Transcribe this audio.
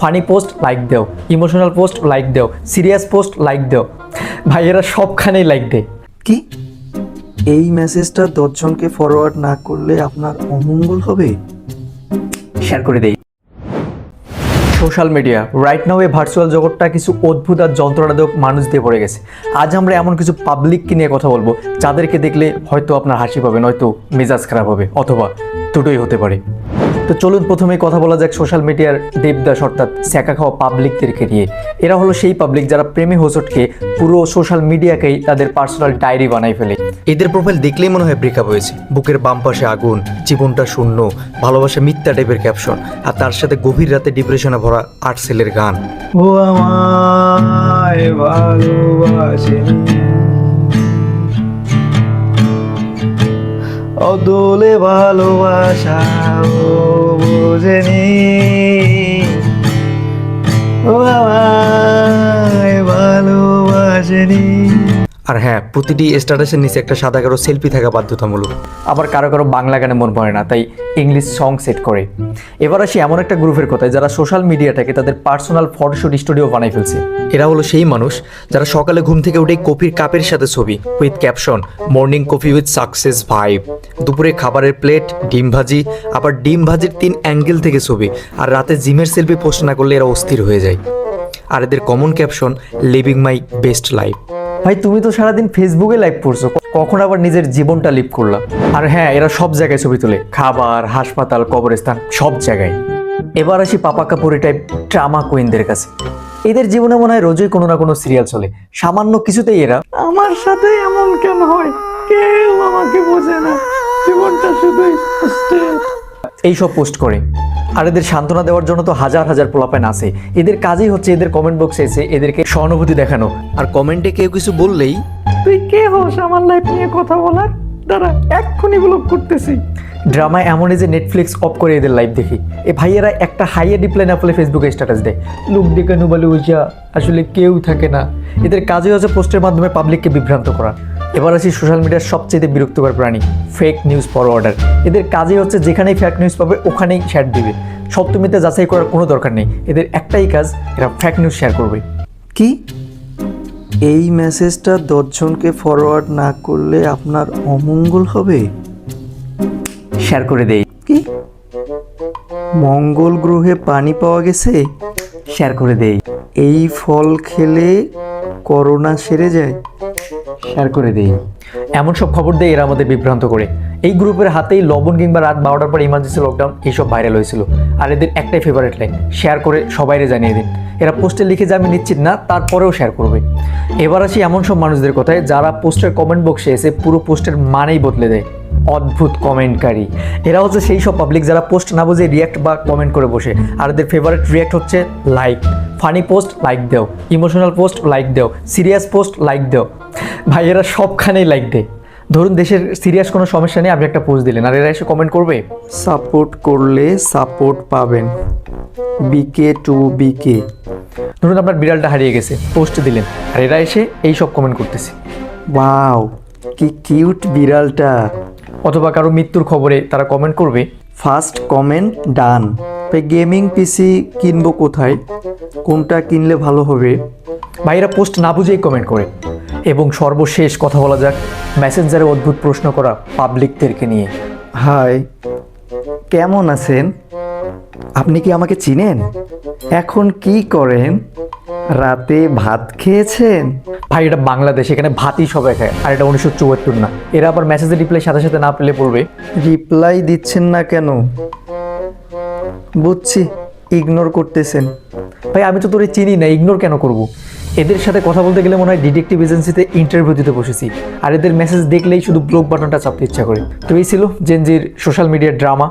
Funny post like দেও emotional post like দেও serious post like দেও। ভাই এরা সবখানেই লাইক দেয়। কি? এই মেসেজটা দশজনকে ফরওয়ার্ড না করলে আপনার অমঙ্গল হবে? শেয়ার করে দেই। সোশ্যাল মিডিয়া রাইট নাও এই ভার্চুয়াল জগৎটা কিছু অদ্ভুত আর যন্ত্রণাদায়ক মানুষ দিয়ে পড়ে গেছে। আজ আমরা এমন কিছু পাবলিককে নিয়ে কথা বলব যাদেরকে দেখলে হয়তো আপনার হাসি পাবে নয়তো মেজাজ খারাপ হবে অথবা দুটোই হতে পারে। তো চলুন প্রথমে কথা বলা যাক সোশ্যাল মিডিয়ার দেবদাস অর্থাৎ স্যাকা খাওয়া পাবলিকদেরকে নিয়ে। এরা হলো সেই পাবলিক যারা প্রেমে হোসটকে পুরো সোশ্যাল মিডিয়াকেই তাদের পার্সোনাল ডায়েরি বানাই ফেলে। এদের প্রোফাইল দেখলেই মনে হয় ব্রেকআপ হয়েছে। বুকের বাম পাশে আগুন জীবনটা শূন্য ভালোবাসা মিথ্যা টাইপের ক্যাপশন আর তার সাথে গভীর রাতে ডিপ্রেশনে ভরা আট সেলের গান। ও আমায় ভালোবাসেনি অদলে ভালোবাসা ও বোঝেনি ও আর হ্যাঁ প্রতিটি স্ট্যাটাসের নিচে একটা সাদা কারও সেলফি থাকা বাধ্যতামূলক। আবার কারও কারও বাংলা গানে মন পড়ে না তাই ইংলিশ সং সেট করে। এবার আসি এমন একটা গ্রুপের কথায় যারা সোশ্যাল মিডিয়াটাকে তাদের পার্সোনাল ফটোশুট স্টুডিও বানাই ফেলছে। এরা হলো সেই মানুষ যারা সকালে ঘুম থেকে উঠে কফির কাপের সাথে ছবি with caption morning coffee with success vibe দুপুরে খাবারের প্লেট ডিম ভাজি আবার ডিম ভাজির তিন অ্যাঙ্গেল থেকে ছবি আর রাতে জিমের সেলফি পোস্ট না করলে এরা অস্থির হয়ে যায়। আর এদের common caption living my best life ভাই তুমি তো সারাদিন ফেসবুকে লাইভ করছ। কখন আবার নিজের জীবনটা লিভ করলাম আর হ্যাঁ এরা সব জায়গায় ছবি তোলে। খাবার হাসপাতাল কবরস্থান সব জায়গায়। এবার আসি পাপা কাপুরি টাইপ ট্রামা কুইনদের কাছে। এদের জীবনে মনে হয় রোজই কোনো না কোনো সিরিয়াল চলে। সামান্য কিছুতেই এরা আমার সাথে এমন কেন হয়? কেউ আমাকে বোঝে না। জীবনটা শুধুই এইসব পোস্ট করে। আর এদের সান্ত্বনা দেওয়ার জন্য তো হাজার হাজার পোলাপাইন আছে। এদের কাজই হচ্ছে এদের কমেন্ট বক্সে এসে এদেরকে সহানুভূতি দেখানো। আর কমেন্টে কেউ কিছু বললেই তুই কে হোস আমার লাইফ নিয়ে কথা বলার? দাঁড়া এক্ষুনি ব্লগ করতেছি। ড্রামা এমনই যে নেটফ্লিক্স অফ করে এদের লাইভ দেখি। এ ভাইয়েরা একটা হাইয়ে রিপ্লাই না পেলে ফেসবুকে স্ট্যাটাস দেয়। লুক দেখে নুবালে উজা আসলে কেউ থাকে না। এদের কাজই হচ্ছে পোস্টের মাধ্যমে পাবলিককে বিভ্রান্ত করা। এবার আসি সোশ্যাল মিডিয়ার সবচেয়ে বিরক্তকর প্রাণী ফেক নিউজ ফরওয়ার্ডার এদের কাজই হচ্ছে যেখানেই ফেক নিউজ পাবে ওখানেই শেয়ার দিবে। সত্যমিতে যাচাই করার কোনো দরকার নেই। এদের একটাই কাজ এরা ফেক নিউজ শেয়ার করবে। কি? এই মেসেজটা দশজনকে ফরওয়ার্ড না করলে আপনার অমঙ্গল হবে? শেয়ার করে দেই। কি? মঙ্গল গ্রহে পানি পাওয়া গেছে? শেয়ার করে দেই। এই ফল খেলে করোনা সেরে যায়? শেয়ার করে দেই। এমন সব খবর দেয় এরা আমাদের বিভ্রান্ত করে। এই গ্রুপের হাতেই লবণ কিংবা রাত বারোটার পর ইমার্জেন্সি লকডাউন এইসব ভাইরাল হয়েছিল। আর এদের একটাই ফেভারিট লাইন শেয়ার করে সবাইরে জানিয়ে দিন। এরা পোস্টে লিখে যে আমি নিশ্চিত না, তারপরেও শেয়ার করবে। এবার আসি এমন সব মানুষদের কথায় যারা পোস্টের কমেন্ট বক্সে এসে পুরো পোস্টের মানেই বদলে দেয়। অদ্ভুত কমেন্টকারী। এরা হচ্ছে সেই সব পাবলিক যারা পোস্ট না বুঝে রিয়াক্ট বা কমেন্ট করে বসে। আর এদের ফেভারিট রিয়াক্ট হচ্ছে লাইক ফানি পোস্ট লাইক দেও। ইমোশনাল পোস্ট লাইক দেও। সিরিয়াস পোস্ট লাইক দেও। ভাই এরা সবখানেই লাইক দেয়। ধরুন দেশের সিরিয়াস কোনো সমস্যা নেই আপনি একটা পোস্ট দিলেন। আর এরা এসে কমেন্ট করবে? সাপোর্ট করলে সাপোর্ট পাবেন। বিকে টু বিকে ধরুন আপনার বিড়ালটা হারিয়ে গেছে পোস্ট দিলেন। আর এরা এসে এই সব কমেন্ট করতেছে। ওয়াও কি কিউট বিড়ালটা। অথবা কারও মৃত্যুর খবরে তারা কমেন্ট করবে। First comment done gaming PC কিনবো কোথায়? কোনটা কিনলে ভালো হবে? ভাইরা পোস্ট না বুঝেই কমেন্ট করে। এবং সর্বশেষ কথা বলা যাক মেসেঞ্জারে অদ্ভুত প্রশ্ন করা পাবলিকদেরকে নিয়ে। হাই কেমন আছেন? আপনি কি আমাকে চিনেন? এখন কি করেন? রাতে ভাত খেয়েছেন? ভাই এটা বাংলাদেশ এখানে ভাতই সবাই খায় আর এটা উনিশশো চুয়াত্তর না। এরা আবার মেসেজের রিপ্লাই সাথে সাথে না পেলে পড়বে। রিপ্লাই দিচ্ছেন না কেন? বুঝছি ইগনোর করতেছেন। ভাই আমি তো তোরে চিনি না ইগনোর কেন করব? এদের সাথে কথা বলতে গেলে মনে হয় ডিটেকটিভ এজেন্সিতে ইন্টারভিউ দিতে বসেছি। আর এদের মেসেজ দেখলেই শুধু ব্লক বাটনটা চাপতে ইচ্ছা করে। তো এই ছিল জেনজির সোশ্যাল মিডিয়ার ড্রামা